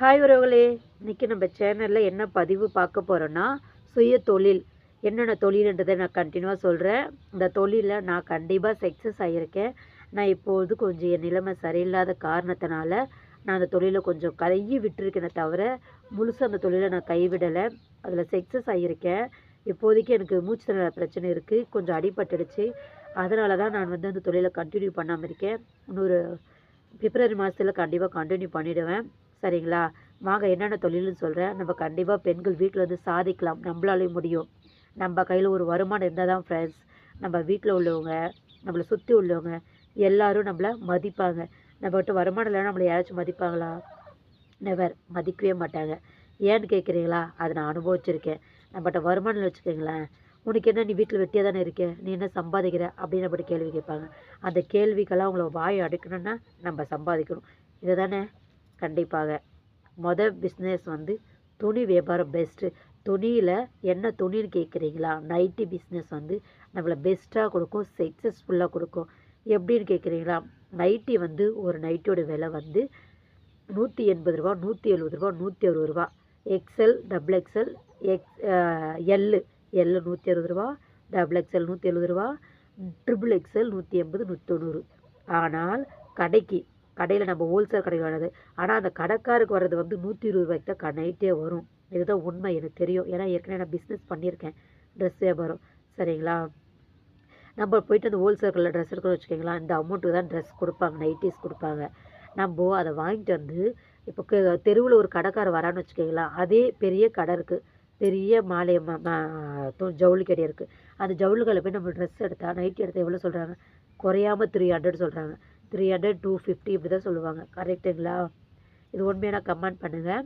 Hi உறவுகளே இன்றைக்கி நம்ம சேனலில் என்ன பதிவு பார்க்க போகிறோன்னா சுய தொழில். என்னென்ன தொழில்ன்றதை நான் கண்டினியூவாக சொல்கிறேன் இந்த தொழிலில் நான் கண்டிப்பாக சக்ஸஸ் ஆகியிருக்கேன் நான் இப்போது கொஞ்சம் என் நிலைமை சரியில்லாத காரணத்தினால நான் அந்த தொழிலை கொஞ்சம் கையை விட்டுருக்கேனே தவிர முழுசாக அந்த தொழிலை நான் கைவிடலை. அதில் சக்ஸஸ் ஆகியிருக்கேன் இப்போதைக்கு எனக்கு மூச்சு திணற பிரச்சனை இருக்குது கொஞ்சம் அடிபட்டுடுச்சு. அதனால தான் நான் வந்து அந்த தொழிலை கண்டினியூ பண்ணாமல் இருக்கேன். இன்னொரு பிப்ரவரி மாதத்தில் கண்டிப்பாக கண்டினியூ பண்ணிவிடுவேன் சரிங்களா? வாங்க என்னென்ன தொழில்னு சொல்கிறேன் நம்ம கண்டிப்பாக பெண்கள் வீட்டில் வந்து சாதிக்கலாம். நம்மளாலையும் முடியும். நம்ம கையில் ஒரு வருமானம் இருந்தால் தான் ஃப்ரெண்ட்ஸ் நம்ம வீட்டில் உள்ளவங்க நம்மளை சுற்றி உள்ளவங்க எல்லாரும் நம்மளை மதிப்பாங்க. நம்மகிட்ட வருமானம் இல்லைன்னா நம்மளை யாராச்சும் மதிப்பாங்களா? நெவர் மதிக்கவே மாட்டாங்க. ஏன்னு கேட்குறீங்களா அதை நான் அனுபவிச்சிருக்கேன். நம்மகிட்ட வருமானம் வச்சுக்கோங்களேன். உனக்கு என்ன நீ வீட்டில் வெட்டியாக தானே இருக்க? நீ என்ன சம்பாதிக்கிற? அப்படின்னு அப்படி கேள்வி கேட்பாங்க. அந்த கேள்விக்கெல்லாம் அவங்கள வாயை அடைக்கணும்னா நம்ம சம்பாதிக்கணும். இதை தானே கண்டிப்பாக. மொதல் பிஸ்னஸ் வந்து துணி வியாபாரம் பெஸ்ட்டு துணியில் என்ன துணின்னு கேட்குறீங்களா நைட்டி பிஸ்னஸ் வந்து நம்மளை பெஸ்ட்டாக கொடுக்கும் சக்ஸஸ்ஃபுல்லாக கொடுக்கும். எப்படின்னு கேட்குறீங்களா நைட்டி வந்து ஒரு நைட்டியோட விலை வந்து நூற்றி எண்பது ரூபா நூற்றி எழுபது ரூபா நூற்றி அறுபது ரூபா. XL double XL X L L நூற்றி அறுபது ரூபா டபுள் எக்ஸ்எல் நூற்றி எழுபது ரூபா ட்ரிபிள் எக்ஸ்எல் நூற்றி எண்பது நூற்றி தொண்ணூறு. ஆனால் கடைக்கு கடையில் நம்ம ஹோல்சேல் கடையில் வராது ஆனால் அந்த கடைக்காருக்கு வர்றது வந்து நூற்றி இருபது ரூபாய்க்கு தான் க நைட்டே வரும். இதுதான் உண்மை எனக்கு தெரியும். ஏன்னா ஏற்கனவே நான் பிஸ்னஸ் பண்ணியிருக்கேன். ட்ரெஸ் வியாபாரம். சரிங்களா? நம்ம போயிட்டு அந்த ஹோல்சேல் கடையில் ட்ரெஸ் எடுக்கணும்னு வச்சுக்கோங்களா இந்த அமௌண்ட்டுக்கு தான் ட்ரெஸ் கொடுப்பாங்க நைட்டிஸ் கொடுப்பாங்க. நம்ம அதை வாங்கிட்டு வந்து இப்போ தெருவில் ஒரு கடைக்காரர் வரான்னு வச்சுக்கோங்களா அதே பெரிய கடை இருக்குது பெரிய மாலை ம- ஜவுளி கடை இருக்குது அந்த ஜவுளி கடையில் போய் நம்ம ட்ரெஸ் எடுத்தால் நைட்டி எடுத்தால் எவ்வளோ சொல்கிறாங்க குறையாம த்ரீ ஹண்ட்ரட் சொல்கிறாங்க த்ரீ ஹண்ட்ரட் டூ ஃபிஃப்டி இப்படி தான் சொல்லுவாங்க. கரெக்டுங்களா இது உண்மையாக கமெண்ட் பண்ணுங்கள்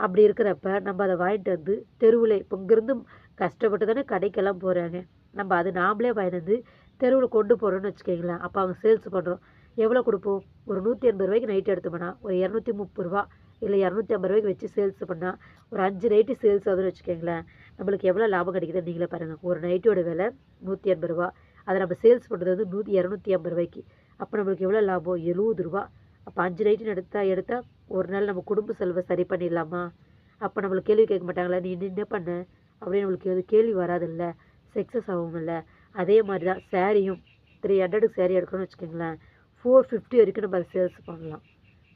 அப்படி இருக்கிறப்ப நம்ம அதை வாங்கிட்டு வந்து தெருவில் இப்போ இங்கேருந்து கஷ்டப்பட்டு தானே கடைக்கெல்லாம் போகிறாங்க நம்ம அது நாமளே வாங்கிட்டு வந்து தெருவில் கொண்டு போகிறோன்னு வச்சுக்கோங்களேன். அப்போ அவங்க சேல்ஸ் பண்ணுறோம் எவ்வளோ கொடுப்போம்? ஒரு நூற்றி எண்பது ரூபாய்க்கு நைட்டு எடுத்தோம்னா ஒரு இரநூத்தி முப்பது ரூபா இல்லை இரநூத்தி ஐம்பது ரூபாய்க்கு வச்சு சேல்ஸ் பண்ணால் ஒரு அஞ்சு நைட்டு சேல்ஸ் ஆகுதுன்னு வச்சுக்கோங்களேன். நம்மளுக்கு எவ்வளோ லாபம் கிடைக்குது நீங்களே பாருங்கள் ஒரு நைட்டோட விலை நூற்றி எண்பது ரூபா. அதை நம்ம சேல்ஸ் பண்ணுறது வந்து நூற்றி இரநூத்தி ஐம்பது ரூபாய்க்கு. அப்போ நம்மளுக்கு எவ்வளோ லாபம்? எழுபது ரூபா. அப்போ அஞ்சு நைட்டுன்னு எடுத்தால் எடுத்தால் ஒரு நாள் நம்ம குடும்ப செலவை சரி பண்ணிடலாமா? அப்போ நம்மளுக்கு கேள்வி கேட்க மாட்டாங்களா? நீ என்ன பண்ண? அப்படின்னு நம்மளுக்கு எது கேள்வி வராதுல்ல. சக்ஸஸ் ஆகும்ல. அதே மாதிரி தான் சேரீயும் த்ரீ ஹண்ட்ரடுக்கு சேரீ எடுக்கணும்னு வச்சுக்கோங்களேன். ஃபோர் ஃபிஃப்டி வரைக்கும் நம்ம அதை சேல்ஸ் பண்ணலாம்.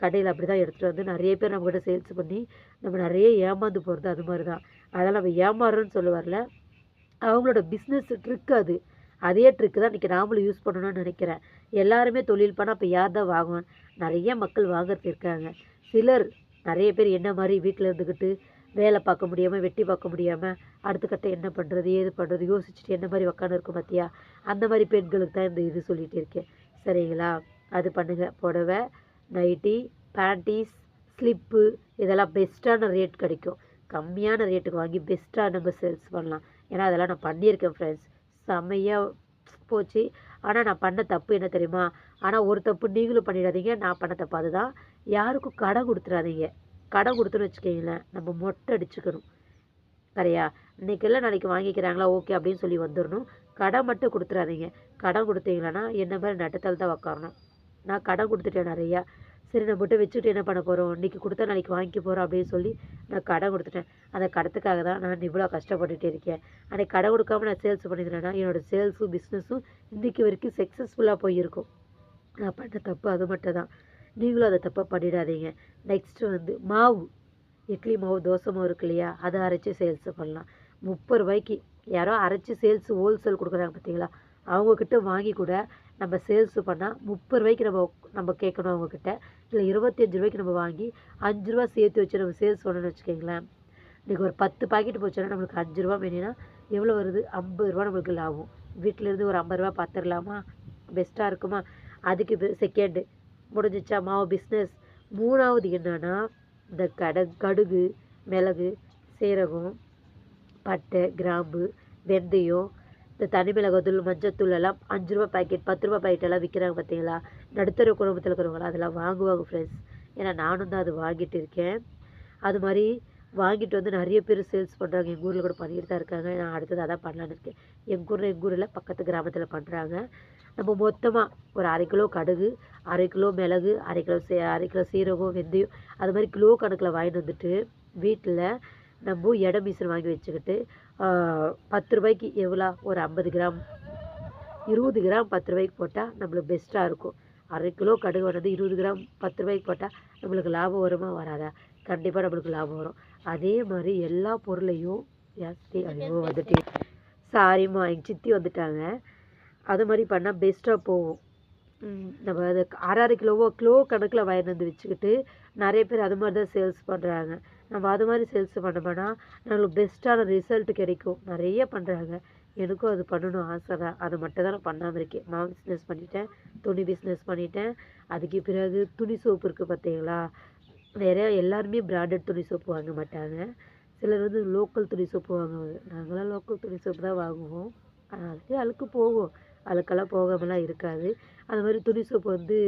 கடையில் அப்படி தான் எடுத்துகிட்டு வந்து நிறைய பேர் நம்மக்கிட்ட சேல்ஸ் பண்ணி நம்ம நிறைய ஏமாந்து போகிறது அது மாதிரி தான் அதெல்லாம் நம்ம ஏமாறுறோன்னு சொல்ல வரல. அவங்களோட பிஸ்னஸ் ட்ரிக் அது. அதே ட்ரிக்கு தான் இன்றைக்கி நாமளும் யூஸ் பண்ணணும்னு நினைக்கிறேன். எல்லாருமே தொழில் பண்ணால் அப்போ யார் தான் வாங்குவான் நிறைய மக்கள் வாங்குறது இருக்காங்க. சிலர் நிறைய பேர் என்ன மாதிரி வீட்டில் இருந்துக்கிட்டு வேலை பார்க்க முடியாமல் வெட்டி பார்க்க முடியாமல் அடுத்த கட்ட என்ன பண்ணுறது ஏது பண்ணுறது யோசிச்சுட்டு என்ன மாதிரி உக்காந்து இருக்கும் பார்த்தியா அந்த மாதிரி பெண்களுக்கு தான் இந்த இது சொல்லிகிட்டு இருக்கேன். சரிங்களா? அது பண்ணுங்கள் புடவை நைட்டி பேண்டீஸ் ஸ்லிப்பு இதெல்லாம் பெஸ்ட்டான ரேட் கிடைக்கும். கம்மியான ரேட்டுக்கு வாங்கி பெஸ்ட்டாக நம்ம சேல்ஸ் பண்ணலாம். ஏன்னா அதெல்லாம் நான் பண்ணியிருக்கேன் ஃப்ரெண்ட்ஸ் செம்மையாக போச்சு. ஆனால் நான் பண்ண தப்பு என்ன தெரியுமா? ஆனால் ஒரு தப்பு நீங்களும் பண்ணிடாதீங்க நான் பண்ண தப்பு அதுதான். யாருக்கும் கடன் கொடுத்துடாதீங்க கடன் கொடுத்துன்னு வச்சுக்கோங்களேன் நம்ம மொட்டை அடிச்சுக்கணும். சரியா? இன்னைக்கெல்லாம் நாளைக்கு வாங்கிக்கிறாங்களா ஓகே அப்படின்னு சொல்லி வந்துடணும். கடன் மட்டும் கொடுத்துடாதீங்க கடன் கொடுத்தீங்களன்னா என்ன மாதிரி நட்டத்தால் தான் உக்காரணும். நான் கடன் கொடுத்துட்டேன் நிறையா. சரி நம்ம மட்டும் வச்சுட்டு என்ன பண்ண போகிறோம் இன்றைக்கி கொடுத்தா நாளைக்கு வாங்கிக்க போகிறோம் அப்படின்னு சொல்லி நான் கடன் கொடுத்துட்டேன். அந்த கடத்துக்காக தான் நான் இவ்வளோ கஷ்டப்பட்டுட்டு இருக்கேன். அன்றைக்கி கடை கொடுக்காம நான் சேல்ஸ் பண்ணியிருந்தேன்னா என்னோடய சேல்ஸும் பிஸ்னஸும் இன்றைக்கி வரைக்கும் சக்ஸஸ்ஃபுல்லாக போயிருக்கும். நான் பண்ண தப்பு அது மட்டும் தான். நீங்களும் அதை தப்பாக பண்ணிடாதீங்க. நெக்ஸ்ட்டு வந்து மாவு. இட்லி மாவு தோசை மாவு இருக்கு இல்லையா? அதை அரைச்சி சேல்ஸ் பண்ணலாம். முப்பது ரூபாய்க்கு யாரோ அரைச்சி சேல்ஸ் ஹோல்சேல் கொடுக்குறாங்க பார்த்தீங்களா அவங்கக்கிட்ட வாங்கி கூட நம்ம சேல்ஸ் பண்ணால் முப்பது ரூபாய்க்கு நம்ம நம்ம கேட்கணும் அவங்கக்கிட்ட இல்லை இருபத்தஞ்சு ரூபாய்க்கு நம்ம வாங்கி அஞ்சு ரூபா சேர்த்து வச்சு நம்ம சேல்ஸ் பண்ணணும்னு வச்சுக்கோங்களேன். இன்றைக்கி ஒரு பத்து பாக்கெட் போச்சுன்னா நம்மளுக்கு அஞ்சு ரூபா வேணும்னா எவ்வளோ வருது? ஐம்பது ரூபா நம்மளுக்கு லாபம். வீட்டிலேருந்து ஒரு ஐம்பது ரூபா பார்த்துடலாமா பெஸ்ட்டாக இருக்குமா? அதுக்கு செகண்டு முடிஞ்சிச்சா? மாவு பிஸ்னஸ் மூணாவது என்னன்னா இந்த கட கடுகு மிளகு சீரகம் பட்டை கிராம்பு வெந்தயம் இந்த தனி மிளகாத்தூள் மஞ்சத்தூள் எல்லாம் அஞ்சு ரூபா பாக்கெட் பத்து ரூபா பாக்கெட் எல்லாம் விற்கிறாங்க பார்த்தீங்களா? நடுத்தர குடும்பத்தில் இருக்கிறவங்களாம் அதெல்லாம் வாங்குவாங்க ஃப்ரெண்ட்ஸ் ஏன்னா நானும் தான் அது வாங்கிட்டு இருக்கேன். அது மாதிரி வாங்கிட்டு வந்து நிறைய பேர் சேல்ஸ் பண்ணுறாங்க எங்கள் ஊரில் கூட பண்ணிட்டு தான் இருக்காங்க. நான் அடுத்தது அதான் பண்ணலான்னு இருக்கேன். எங்கள் ஊரில் எங்கள் ஊரில் பக்கத்து கிராமத்தில் பண்ணுறாங்க நம்ம மொத்தமாக ஒரு அரை கிலோ கடுகு அரை கிலோ மிளகு அரை கிலோ சே அரை கிலோ சீரகம் வெந்தயம் அது மாதிரி கிலோ கணக்கில் வாங்கிட்டு வந்துட்டு வீட்டில் நம்ம எடை மீசன் வாங்கி வச்சுக்கிட்டு பத்து ரூபாய்க்கு எவ்வளோ? ஒரு ஐம்பது கிராம். இருபது கிராம் பத்து ரூபாய்க்கு போட்டால் நம்மளுக்கு பெஸ்ட்டாக இருக்கும். அரை கிலோ கடுகு வந்து இருபது கிராம் பத்து ரூபாய்க்கு போட்டால் நம்மளுக்கு லாபம் வருமா? வராதா? கண்டிப்பாக நம்மளுக்கு லாபம் வரும். அதே மாதிரி எல்லா பொருளையும் ஜாஸ்தி ஐயோ வந்துட்டு. சாரிம்மா எங்கள் சித்தி வந்துட்டாங்க. அது மாதிரி பண்ணால் பெஸ்ட்டாக போகும். நம்ம அது அரை அரை கிலோவோ கிலோ கணக்கில் வாங்கிட்டு வந்து வச்சுக்கிட்டு நிறைய பேர் அது மாதிரி தான் சேல்ஸ் பண்ணுறாங்க நம்ம அது மாதிரி சேல்ஸ் பண்ணோம்னா நம்மளுக்கு பெஸ்ட்டான ரிசல்ட் கிடைக்கும். நிறைய பண்ணுறாங்க எனக்கும் அது பண்ணணும் ஆசை தான். அது மட்டும் தான் நான் பண்ணாமல் இருக்கேன். நான் பிஸ்னஸ் பண்ணிட்டேன். துணி பிஸ்னஸ் பண்ணிட்டேன். அதுக்கு பிறகு துணி சோப்பு இருக்குது பார்த்தீங்களா? வேறு எல்லாருமே பிராண்டட் துணி சோப்பு வாங்க மாட்டாங்க. சிலர் வந்து லோக்கல் துணி சோப்பு வாங்குவாங்க. நாங்களாம் லோக்கல் துணி சோப்பு தான் வாங்குவோம். ஆனால் அதுலேயே அழுக்கு போகும். அழுக்கெல்லாம் போகாமலாம் இருக்காது. அது மாதிரி துணி சோப்பு வந்து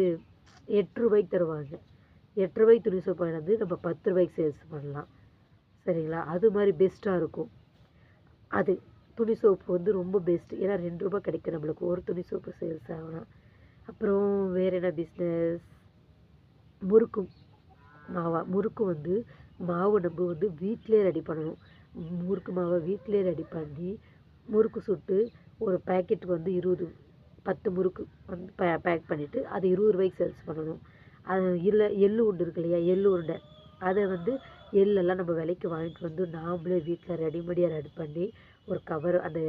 எட்டு ரூபாய்க்கு தருவாங்க. எட்டு ரூபாய்க்கு துணி சோப்பு வந்து நம்ம பத்து ரூபாய்க்கு சேல்ஸ் பண்ணலாம். சரிங்களா? அது மாதிரி பெஸ்ட்டாக இருக்கும். அது துணி சோப்பு வந்து ரொம்ப பெஸ்ட் ஏன்னா ரெண்டு ரூபாய் கிடைக்கும் நம்மளுக்கு. ஒரு துணி சோப்பு சேல்ஸ் ஆகலாம் அப்புறம் வேறு என்ன பிஸ்னஸ் முறுக்கு மாவா முறுக்கு வந்து மாவு நம்ம வந்து வீட்டிலே ரெடி பண்ணணும். முறுக்கு மாவை வீட்டிலே ரெடி பண்ணி முறுக்கு சுட்டு ஒரு பேக்கெட்டுக்கு வந்து இருபது பத்து முறுக்கு வந்து பே பேக் பண்ணிவிட்டு அது இருபது ரூபாய்க்கு சேல்ஸ் பண்ணணும். அது இல்லை எள்ளு உருண்டை இருக்கு இல்லையா எள்ளு உருண்டை. அதை வந்து எள்ளெல்லாம் நம்ம விலைக்கு வாங்கிட்டு வந்து நாமளே வீட்டில் ரெடிமேடியாக ரெடி பண்ணி ஒரு கவர் அந்த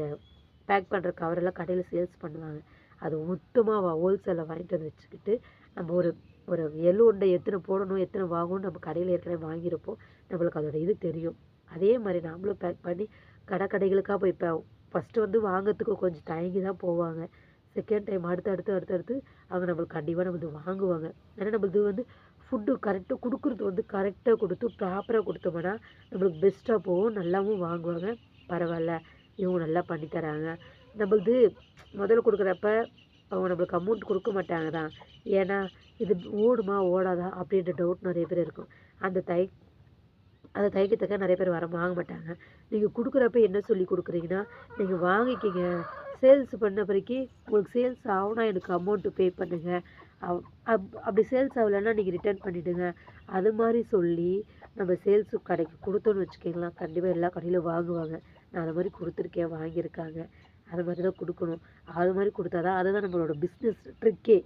பேக் பண்ணுற கவரெல்லாம் கடையில் சேல்ஸ் பண்ணுவாங்க. அது மொத்தமாக ஹோல்சேலில் வாங்கிட்டு வந்து வச்சுக்கிட்டு நம்ம ஒரு ஒரு எள்ளு உருண்டை எத்தனை போடணும் எத்தனை வாங்கணும்னு நம்ம கடையில் ஏற்கனவே வாங்கியிருப்போம். நம்மளுக்கு அதோட இது தெரியும். அதே மாதிரி நாமளும் பேக் பண்ணி கடை கடைகளுக்காக போய் இப்போ ஃபஸ்ட்டு வந்து வாங்கிறதுக்கு கொஞ்சம் தயங்கி தான் போவாங்க. செகண்ட் டைம் அடுத்து அடுத்து அடுத்து அடுத்து அவங்க நம்மளுக்கு கண்டிப்பாக நம்மளுக்கு வாங்குவாங்க. ஏன்னா நம்மளுக்கு வந்து ஃபுட்டு கரெக்டாக கொடுக்குறது வந்து கரெக்டாக கொடுத்து ப்ராப்பராக கொடுத்தோம்னா நம்மளுக்கு பெஸ்ட்டாக போகும். நல்லாவும் வாங்குவாங்க. பரவாயில்ல. இவங்க நல்லா பண்ணித்தராங்க நம்மளுது நம்மளது முதல்ல கொடுக்குறப்ப அவங்க நம்மளுக்கு அமௌண்ட் கொடுக்க மாட்டாங்க தான். ஏன்னா இது ஓடுமா ஓடாதா அப்படின்ற டவுட் நிறைய பேர் இருக்கும். அந்த தை அந்த தைக்கத்துக்காக நிறைய பேர் வர வாங்க மாட்டாங்க. நீங்கள் கொடுக்குறப்ப என்ன சொல்லி கொடுக்குறீங்கன்னா நீங்கள் வாங்கிக்கிங்க. சேல்ஸ் பண்ண பிறகு உங்களுக்கு சேல்ஸ் ஆகுனா எனக்கு அமௌண்ட்டு பே பண்ணுங்கள் அப் அப்- அப்படி சேல்ஸ் ஆகலைன்னா நீங்கள் ரிட்டர்ன் பண்ணிவிடுங்க அது மாதிரி சொல்லி நம்ம சேல்ஸ் கடைக்கு கொடுத்தோன்னு வச்சுக்கோங்களேன். கண்டிப்பாக எல்லா கடையிலும் வாங்குவாங்க. நான் அது மாதிரி கொடுத்துருக்கேன் வாங்கியிருக்காங்க. அது மாதிரி தான் கொடுக்கணும். அது மாதிரி கொடுத்தா தான் அதுதான் நம்மளோட பிஸ்னஸ் ட்ரிக்கே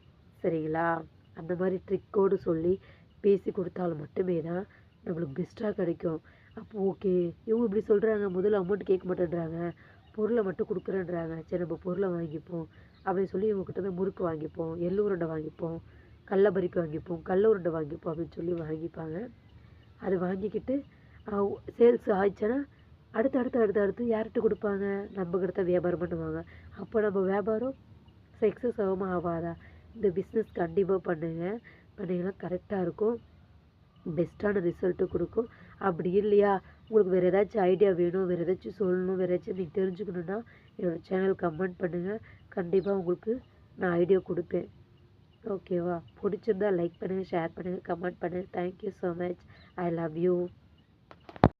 சரிங்களா? அந்த மாதிரி ட்ரிக்கோடு சொல்லி பேசி கொடுத்தாலும் மட்டுமே தான் நம்மளுக்கு பெஸ்ட்டாக கிடைக்கும். அப்போ ஓகே இவங்க இப்படி சொல்கிறாங்க முதல்ல அமௌண்ட் கேட்க மாட்டேன்றாங்க. பொருளை மட்டும் கொடுக்குறேன்றாங்க. சரி நம்ம பொருளை வாங்கிப்போம். அப்படின்னு சொல்லி இவங்ககிட்ட தான் முறுக்கு வாங்கிப்போம் எள்ளு உருண்டை வாங்கிப்போம் கடல பருப்பி வாங்கிப்போம் கடல உருண்டை வாங்கிப்போம் அப்படின்னு சொல்லி வாங்கிப்பாங்க. அது வாங்கிக்கிட்டு சேல்ஸ் ஆயிடுச்சுன்னா அடுத்து அடுத்து அடுத்து அடுத்து யார்கிட்ட கொடுப்பாங்க? நம்மக்கிட்ட தான் வியாபாரம் பண்ணுவாங்க. அப்போ நம்ம வியாபாரம் சக்ஸஸ் ஆகுமா? ஆகாதா? இந்த பிஸ்னஸ் கண்டிப்பாக பண்ணுங்க. பண்ணிங்கன்னா கரெக்டாக இருக்கும். பெஸ்ட்டான ரிசல்ட்டு கொடுக்கும். அப்படி இல்லையா? உங்களுக்கு வேறு ஏதாச்சும் ஐடியா வேணும் வேறு ஏதாச்சும் சொல்லணும் வேறு ஏதாச்சும் நீங்கள் தெரிஞ்சுக்கணுன்னா என்னோடய சேனல் கமெண்ட் பண்ணுங்கள் கண்டிப்பாக உங்களுக்கு நான் ஐடியா கொடுப்பேன். ஓகேவா பிடிச்சிருந்தா லைக் பண்ணுங்கள் ஷேர் பண்ணுங்கள் கமெண்ட் பண்ணுங்கள் thank you so much I love you